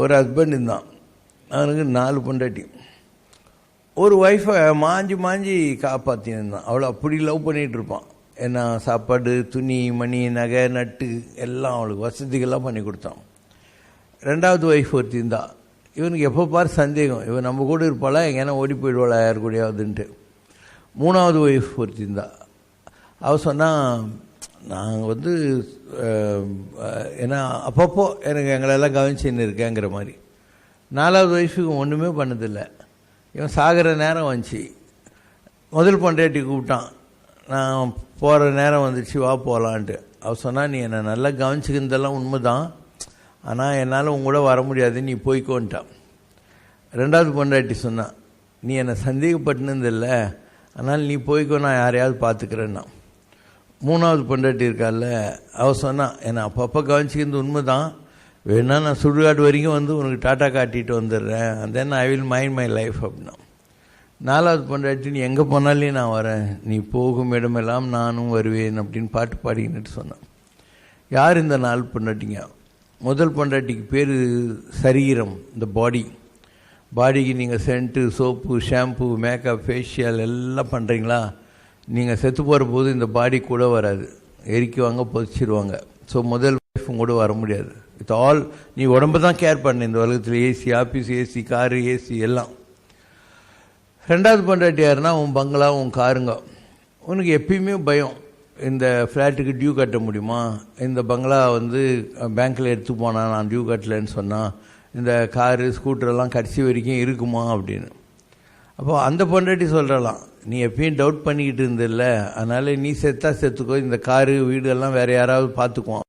ஒரு ஹஸ்பண்ட் இருந்தான். அவனுக்கு நாலு பொண்டாட்டி. ஒரு ஒய்ஃபை மாஞ்சி மாஞ்சி காப்பாற்றினு இருந்தான். அவ்வளோ அப்படி லவ் பண்ணிகிட்டு இருப்பான். ஏன்னா சாப்பாடு துணி மணி நகை நட்டு எல்லாம் அவளுக்கு வசதிகள்லாம் பண்ணி கொடுத்தான். ரெண்டாவது ஒய்ஃப் ஒருத்தி இருந்தா. இவனுக்கு எப்போ பார் சந்தேகம். இவன் நம்ம கூட இருப்பாளா? எங்கேனா ஓடி போயிடுவாளா? யார் கூடயாவதுன்ட்டு. மூணாவது ஒய்ஃப் ஒருத்தி இருந்தா. அவள் சொன்னால் நாங்கள் வந்து ஏன்னா அப்பப்போ எனக்கு எங்களெல்லாம் கவனிச்சுன்னு இருக்கேங்கிற மாதிரி. நாலாவது வயசுக்கு ஒன்றுமே பண்ணதில்லை. இவன் சாகிற நேரம் வந்துச்சு. முதல் பொண்டாட்டி கூப்பிட்டான். நான் போகிற நேரம் வந்துச்சு வா போகலான்ட்டு அவள் சொன்னால் நீ என்னை நல்லா கவனிச்சுக்கிறதெல்லாம் உண்மை தான் ஆனால் என்னால் உங்க கூட வர முடியாது நீ போய்க்கோன்ட்டான். ரெண்டாவது பொண்டாட்டி சொன்னான் நீ என்னை சந்தேகப்பட்டுனதில்லை. அதனால் நீ போய்க்கோ நான் யாரையாவது பார்த்துக்கிறேன்னா மூணாவது பொண்டாட்டி இருக்கால அவ சொன்னான் என்னை அப்பப்போ கவனிச்சிக்கிறது உண்மை தான் வேணா நான் சுடுகாடு வரைக்கும் வந்து உனக்கு டாட்டா காட்டிட்டு வந்துடுறேன். And then I will mind my life அப்படின்னா நாலாவது பொண்டாட்டி நீ எங்கே போனாலே நான் வரேன். நீ போகும் இடமெல்லாம் நானும் வருவேன் அப்படின்னு பாட்டு பாடிக்கிட்டு சொன்னான். யார் இந்த நாலு பொண்டாட்டிங்க? முதல் பொண்டாட்டிக்கு பேர் சரீரம் இந்த பாடி. பாடிக்கு நீங்கள் scent soap shampoo makeup facial எல்லாம் பண்ணுறீங்களா நீங்கள் செத்து போகிற போது இந்த பாடி கூட வராது. எரிக்குவாங்க பொதிச்சிருவாங்க. ஸோ முதல் லைஃபும் கூட வர முடியாது. இட்ஸ் ஆல் நீ உடம்பு தான் கேர் பண்ண. இந்த உலகத்தில் AC office AC car AC எல்லாம். ரெண்டாவது பொண்டாட்டி யாருன்னா உன் பங்களா உன் காருங்க. உனக்கு எப்பயுமே பயம். இந்த ஃப்ளாட்டுக்கு டியூ கட்ட முடியுமா? இந்த பங்களா வந்து பேங்க்கில் எடுத்து போனால் நான் டியூ கட்டலைன்னு சொன்னால் இந்த காரு ஸ்கூட்டரெல்லாம் கடைசி வரைக்கும் இருக்குமா அப்படின்னு. அப்போ அந்த பொண்டாட்டி சொல்கிறலாம் நீ எப்பயும் டவுட் பண்ணிக்கிட்டு இருந்தில்ல அதனால் நீ செத்தா செத்துக்கோ இந்த காரு வீடெல்லாம் வேறு யாராவது பார்த்துக்குவோம்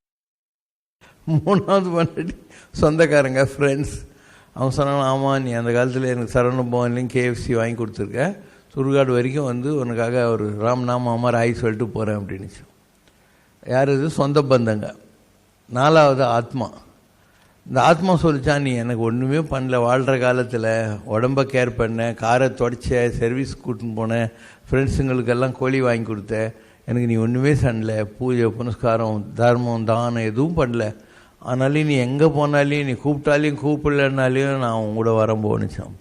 மூணாவது பொண்டாட்டி சொந்தக்காரங்க ஃப்ரெண்ட்ஸ் அவங்க சொன்னாங்க ஆமாம் நீ அந்த காலத்தில் எனக்கு சரவண பவன்லேயும் கேஎஃப்சி வாங்கி கொடுத்துருக்க. சுடுகாடு வரைக்கும் வந்து உனக்காக ஒரு ராம்நாம அமர் ஆய் சொல்லிட்டு போகிறேன் அப்படின்னுச்சு. யார் இது? சொந்த பந்தங்க. நாலாவது ஆத்மா. இந்த ஆத்மா சொல்லிச்சா நீ எனக்கு ஒன்றுமே பண்ணல. வாழ்கிற காலத்தில் உடம்ப கேர் பண்ண காரை தொடச்ச சர்வீஸ் கூட்டின்னு போனேன் ஃப்ரெண்ட்ஸுங்களுக்கெல்லாம் கோழி வாங்கி கொடுத்த எனக்கு நீ ஒன்றுமே சண்டல பூஜை புனஸ்காரம் தர்மம் தானம் எதுவும் பண்ணல. ஆனாலும் நீ எங்கே போனாலையும் நீ கூப்பிட்டாலையும் கூப்பிடலனாலையும் நான் உன் கூட வரம்போனுச்சான்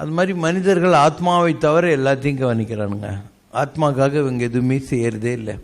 அது மாதிரி மனிதர்கள் ஆத்மாவை தவிர எல்லாத்தையும் கவனிக்கிறானுங்க. ஆத்மாக்காக இவங்க எதுவுமே செய்கிறதே இல்லை.